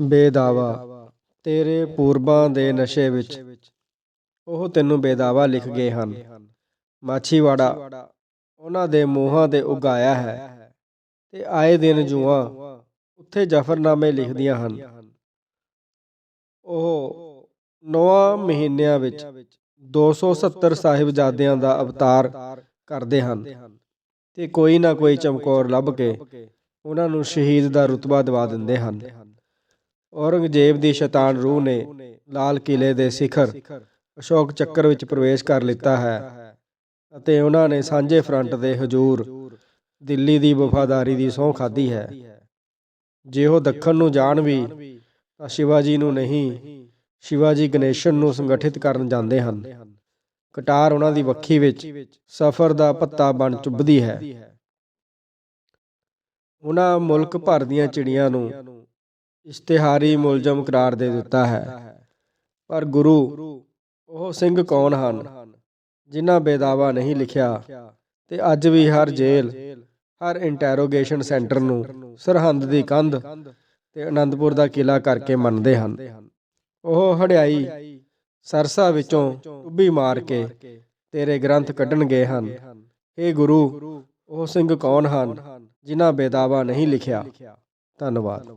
ਬੇਦਾਵਾ, ਤੇਰੇ ਪੂਰਬਾਂ ਦੇ ਨਸ਼ੇ ਵਿੱਚ। ਉਹ ਤੈਨੂੰ ਬੇਦਾਵਾ ਲਿਖ ਗਏ ਹਨ। ਮਾਛੀਵਾੜਾ, ਉਹਨਾਂ ਦੇ ਮੂੰਹਾਂ ਤੇ ਉਗਾਇਆ ਹੈ। ਤੇ ਆਏ ਦਿਨ ਜੂਆਂ ਉੱਥੇ ਜ਼ਫਰਨਾਮੇ ਲਿਖਦੀਆਂ ਹਨ। ਉਹ ਨੌਂ ਮਹੀਨਿਆਂ ਵਿੱਚ 270 ਸਾਹਿਬਜ਼ਾਦਿਆਂ ਦਾ ਅਵਤਾਰ ਕਰਦੇ ਹਨ ਤੇ ਕੋਈ ਨਾ ਕੋਈ ਚਮਕੌਰ ਲੱਭ ਕੇ ਉਹਨਾਂ ਨੂੰ ਸ਼ਹੀਦ ਦਾ ਰੁਤਬਾ ਦਿਵਾ ਦਿੰਦੇ ਹਨ। ਔਰੰਗਜ਼ੇਬ ਦੀ ਸ਼ੈਤਾਨ ਰੂਹ ਨੇ ਲਾਲ ਕਿਲੇ ਦੇ ਸਿਖਰ ਅਸ਼ੋਕ ਚੱਕਰ ਵਿੱਚ ਪ੍ਰਵੇਸ਼ ਕਰ ਲਿੱਤਾ ਹੈ ਅਤੇ ਉਹਨਾਂ ਨੇ ਸਾਂਝੇ ਫਰੰਟ ਦੇ ਹਜੂਰ ਦਿੱਲੀ ਦੀ ਵਫਾਦਾਰੀ ਦੀ ਸਹੁੰ ਖਾਧੀ ਹੈ। ਜੇ ਉਹ ਦੱਖਣ ਨੂੰ ਜਾਣ ਵੀ ਤਾਂ ਸ਼ਿਵਾਜੀ ਨੂੰ ਨਹੀਂ, ਸ਼ਿਵਾਜੀ ਗਣੇਸ਼ਨ ਨੂੰ ਸੰਗਠਿਤ ਕਰਨ ਜਾਂਦੇ ਹਨ। ਕਟਾਰ ਉਹਨਾਂ ਦੀ ਵੱਖੀ ਵਿੱਚ ਸਫ਼ਰ ਦਾ ਪੱਤਾ ਬਣ ਚੁੱਭਦੀ ਹੈ। ਉਹਨਾਂ ਮੁਲਕ ਭਰ ਦੀਆਂ ਚਿੜੀਆਂ ਨੂੰ ਇਸ਼ਤਿਹਾਰੀ ਮੁਲਜ਼ਮ ਕਰਾਰ ਦੇ ਦਿੱਤਾ ਹੈ। ਪਰ ਗੁਰੂ, ਉਹ ਸਿੰਘ ਕੌਣ ਹਨ? ਜਿਨ੍ਹਾਂ ਬੇਦਾਵਾ ਨਹੀਂ ਲਿਖਿਆ ਤੇ ਅੱਜ ਵੀ ਹਰ ਜੇਲ੍ਹ, ਹਰ ਇੰਟਰੋਗੇਸ਼ਨ ਸੈਂਟਰ ਨੂੰ ਸਰਹੰਦ ਦੀ ਕੰਧ ਤੇ ਆਨੰਦਪੁਰ ਦਾ ਕਿਲਾ ਕਰਕੇ ਮੰਨਦੇ ਹਨ। ਉਹ ਹੜਿਆਈ ਸਰਸਾ ਵਿੱਚੋਂ ਟੁੱਬੀ ਮਾਰ ਕੇ ਤੇਰੇ ਗ੍ਰੰਥ ਕੱਢਣ ਗਏ ਹਨ। ਏ ਗੁਰੂ, ਉਹ ਸਿੰਘ ਕੌਣ ਹਨ? ਜਿਨ੍ਹਾਂ ਬੇਦਾਵਾ ਨਹੀਂ ਲਿਖਿਆ? ਧੰਨਵਾਦ।